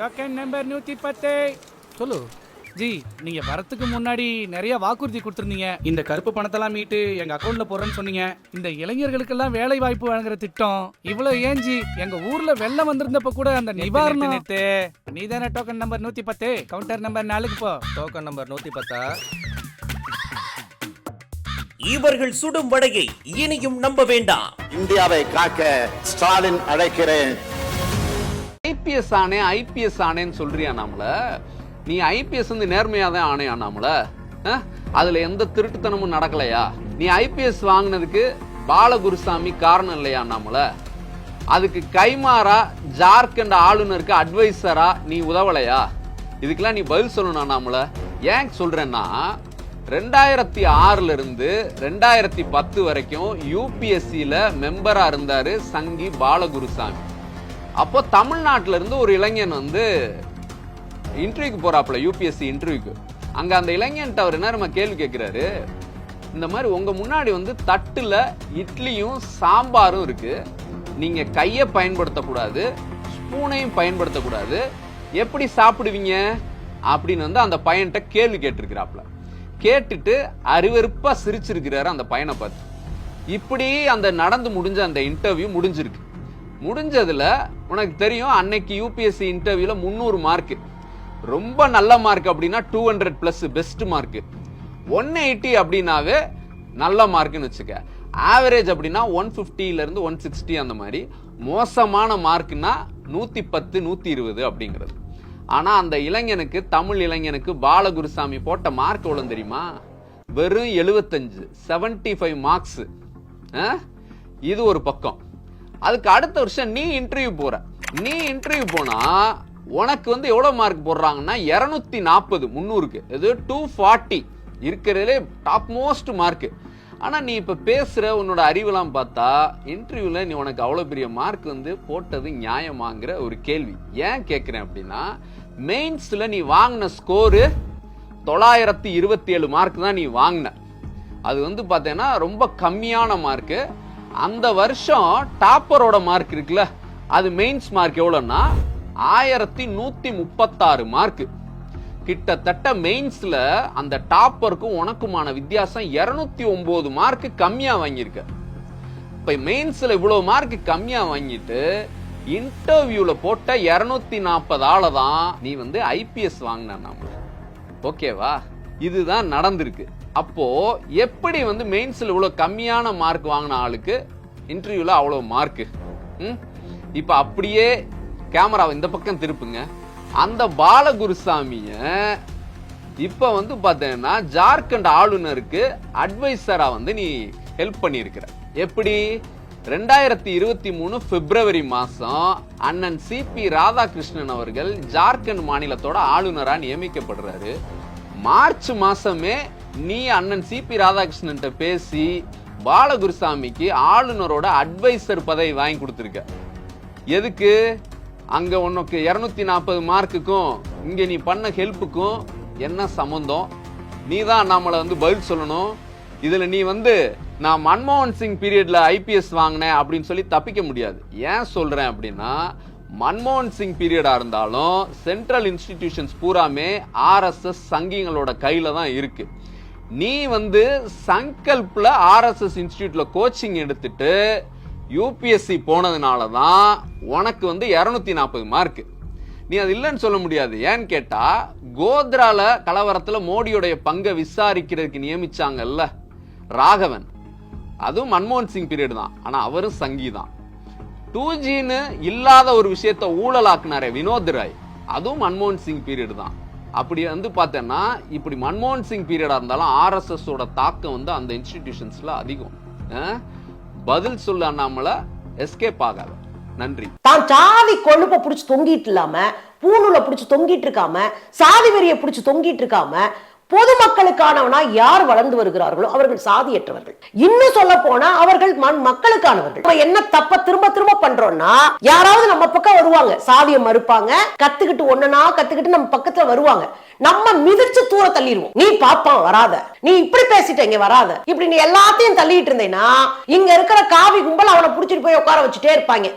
Token number நூத்தி பத்து சொல்லு. ஜி நீங்க வரத்துக்கு முன்னாடி நிறைய வாக்குறுதி கொடுத்துருந்தீங்க. இந்த கருப்பு பணத்தெல்லாம் மீட்டு எங்க அக்கௌண்ட்ல போடுறேன்னு சொன்னீங்க. இந்த இளைஞர்களுக்கெல்லாம் வேலை வாய்ப்பு வழங்குற திட்டம் இவ்வளவு ஏஞ்சி எங்க ஊர்ல வெள்ளம் வந்திருந்தப்ப கூட அந்த நிவாரணம். நேத்து நீ தானே டோக்கன் நம்பர் நூத்தி பத்து கவுண்டர் நம்பர் நாலுக்கு போ. டோக்கன் நம்பர் நூத்தி பத்தா இவர்கள் சுடும் வடையை இனியும் நம்ப வேண்டாம். இந்தியாவை காக்க ஸ்டாலின் அழைக்கிறேன். ஐபிஎஸ் ஆனே ஐபிஎஸ் ஆனேன்னு சொல்றியா நாமல நீ ஐபிஎஸ் வந்து நேர்மையாக தான் ஆணையா நாமல அதில் அதுல எந்த திருட்டுத்தனமும் நடக்கலையா? நீ ஐபிஎஸ் வாங்கினதுக்கு பாலகுருசாமி காரணம் இல்லையா நாமல அதுக்கு கைமாறா ஜார்க்கண்ட் ஆளுநருக்கு அட்வைசரா நீ உதவலையா? இதுக்கெல்லாம் நீ பதில் சொல்லணும் நாமல ஏன் சொல்றேன்னா ரெண்டாயிரத்தி ஆறுல இருந்து ரெண்டாயிரத்தி பத்து வரைக்கும் யூபிஎஸ்சியில மெம்பரா இருந்தாரு சங்கி பாலகுருசாமி. அப்போ தமிழ்நாட்டுல இருந்து ஒரு இளைஞன் வந்து இன்டர்வியூக்கு போறாப்புல யூபிஎஸ்சி இன்டர்வியூக்கு அங்க அந்த இளைஞன்ட்ட அவர் என்ன நம்ம கேள்வி கேட்கிறாரு இந்த மாதிரி உங்க முன்னாடி வந்து தட்டுல இட்லியும் சாம்பாரும் இருக்கு. நீங்க கையை பயன்படுத்தக்கூடாது ஸ்பூனையும் பயன்படுத்தக்கூடாது. எப்படி சாப்பிடுவீங்க? அப்படின்னு வந்து அந்த பையன்கிட்ட கேள்வி கேட்டிருக்கிறாப்புல. கேட்டுட்டு அருவருப்பா சிரிச்சிருக்கிறாரு அந்த பையனை பார்த்து. இப்படி அந்த நடந்து முடிஞ்ச அந்த இன்டர்வியூ முடிஞ்சிருக்கு. முடிஞ்சதில் உனக்கு தெரியும் அன்னைக்கு யூபிஎஸ்சி இன்டர்வியூவில் முந்நூறு மார்க்கு ரொம்ப நல்ல மார்க் அப்படின்னா two hundred plus best mark one eighty அப்படின்னாவே நல்ல மார்க்குன்னு வச்சுக்க. ஆவரேஜ் அப்படின்னா ஒன் ஃபிஃப்டியிலேருந்து இருந்து ஒன் சிக்ஸ்டி அந்த மாதிரி. மோசமான மார்க்னா நூற்றி பத்து நூற்றி இருபது அப்படிங்கிறது. ஆனால் அந்த இளைஞனுக்கு தமிழ் இளைஞனுக்கு பாலகுருசாமி போட்ட மார்க் எவ்வளோ தெரியுமா? வெறும் எழுபத்தஞ்சு செவன்டி ஃபைவ் மார்க்ஸு இது ஒரு பக்கம். அதுக்கு அடுத்த வருஷம் நீ இன்டர்வியூ போற. நீ இன்டர்வியூ போனா உனக்கு வந்து எவ்வளவு மார்க் போடுறாங்கன்னா இருநூத்தி நாற்பது முந்நூறுக்கு. இது டூ ஃபார்ட்டி இருக்கிறதுலே டாப் மோஸ்ட் மார்க் ஆனா நீ இப்ப பேசுற உன்னோட அறிவெல்லாம் பார்த்தா இன்டர்வியூல நீ உனக்கு அவ்வளவு பெரிய மார்க் வந்து போட்டது நியாயமாங்கிற ஒரு கேள்வி. ஏன் கேட்குறேன் அப்படின்னா மெயின்ஸ்ல நீ வாங்கின ஸ்கோரு தொள்ளாயிரத்தி இருபத்தி ஏழு மார்க் தான் நீ வாங்கின. அது வந்து பார்த்தீங்கன்னா ரொம்ப கம்மியான மார்க்கு அந்த வருஷம் டாப்பரோட மார்க் இருக்குல்ல? அது மெயின்ஸ் மார்க் எவ்வளோன்னா ஆயிரத்தி நூற்றி முப்பத்தாறு மார்க். கிட்டத்தட்ட மெயின்ஸில் அந்த டாப்பருக்கும் உனக்குமான வித்தியாசம் இரநூத்தி ஒம்பது மார்க் கம்மியாக வாங்கியிருக்க. இப்போ மெயின்ஸில் இவ்வளோ மார்க் கம்மியாக வாங்கிட்டு இன்டர்வியூவில் போட்ட இரநூத்தி நாற்பது ஆளை தான் நீ வந்து ஐபிஎஸ் வாங்கின நம்ம ஓகேவா இதுதான் நடந்திருக்கு. அப்போ எப்படி வந்து மெயின்ஸ்ல இவ்வளவு கம்மியான மார்க் வாங்கின ஆளுக்கு இன்டர்வியூல அவ்வளவு மார்க் இப்ப அப்படியே கேமராவை இந்த பக்கம் திருப்புங்க. அந்த பாலகுருசாமிய இப்ப வந்து பாத்தீங்கன்னா ஜார்க்கண்ட் ஆளுநருக்கு அட்வைசரா வந்து நீ ஹெல்ப் பண்ணியிருக்கிற. எப்படி? ரெண்டாயிரத்தி இருபத்தி மூணு பிப்ரவரி மாசம் அண்ணன் சிபி ராதாகிருஷ்ணன் அவர்கள் ஜார்க்கண்ட் மாநிலத்தோட ஆளுநரா நியமிக்கப்படுறாரு. மார்ச் மாசமே நீ அண்ணன் சிபி ராதாகிருஷ்ணன் பேசி பாலகுருசாமிக்கு ஆளுநரோட அட்வைசர் பதவி வாங்கி கொடுத்துருக்க. எதுக்கு? அங்க உனக்கு இருநூத்தி நாற்பது மார்க்குக்கும் இங்க நீ பண்ண ஹெல்ப்புக்கும் என்ன சம்மந்தம் நீ தான் நம்மளை வந்து பதில் சொல்லணும். இதுல நீ வந்து நான் மன்மோகன் சிங் பீரியட்ல ஐபிஎஸ் வாங்கினேன் அப்படின்னு சொல்லி தப்பிக்க முடியாது. ஏன் சொல்றேன் அப்படின்னா மன்மோகன் சிங் பீரியடா இருந்தாலும் சென்ட்ரல் இன்ஸ்டிடியூஷன்ஸ் பூராமே ஆர்எஸ்எஸ் சங்கிங்களோட கையில தான் இருக்கு. நீ வந்து சங்கல்ப்ல ஆர்எஸ்எஸ் இன்ஸ்டியூட்ல கோச்சிங் எடுத்துட்டு யூபிஎஸ்சி போனதுனால தான் உனக்கு வந்து இரநூத்தி நாற்பது மார்க் நீ அது இல்லைன்னு சொல்ல முடியாது. ஏன்னு கேட்டா கோத்ரால கலவரத்துல மோடியுடைய பங்கை விசாரிக்கிறதுக்கு நியமிச்சாங்கல்ல ராகவன். அதுவும் மன்மோகன் சிங் பீரியட் தான். ஆனா அவரும் சங்கி தான். டூ ஜின்னு இல்லாத ஒரு விஷயத்த ஊழலாக்குனாரே வினோத் ராய். அதுவும் மன்மோகன் சிங் பீரியட் தான். அப்படி வந்து பார்த்தேன்னா இப்படி மன்மோகன் சிங் பீரியடாக இருந்தாலும் ஆர்எஸ்எஸோட தாக்கம் வந்து அந்த இன்ஸ்டிடியூஷன்ஸில் அதிகம். பதில் சொல்ல அண்ணாமல எஸ்கேப் ஆகாது. நன்றி. தான் சாதி கொழுப்ப பிடிச்சி தொங்கிட்டு இல்லாம பூணூலை பிடிச்சி தொங்கிட்டு இருக்காம சாதி வெறியை பிடிச்சி தொங்கிட்டு இருக்காம பொதுமக்களுக்கானவனா யார் வளர்ந்து வருகிறார்களோ அவர்கள் சாதியற்றவர்கள். இன்னும் சொல்ல போனா அவர்கள் மக்களுக்கானவர்கள். நம்ம என்ன தப்ப திரும்ப திரும்ப பண்றோம்னா யாராவது நம்ம பக்கம் வருவாங்க. சாதியை மறுப்பாங்க. கத்துக்கிட்டு ஒண்ணுனா கத்துக்கிட்டு நம்ம பக்கத்துல வருவாங்க. நம்ம மிதிச்சு தூர தள்ளிடுவோம். நீ பாப்பான் வராத. நீ இப்படி பேசிட்ட இங்க வராத. இப்படி நீ எல்லாத்தையும் தள்ளிட்டு இருந்தேன்னா இங்க இருக்கிற காவி கும்பல் அவனை புடிச்சிட்டு போய் உட்கார வச்சுட்டே இருப்பாங்க.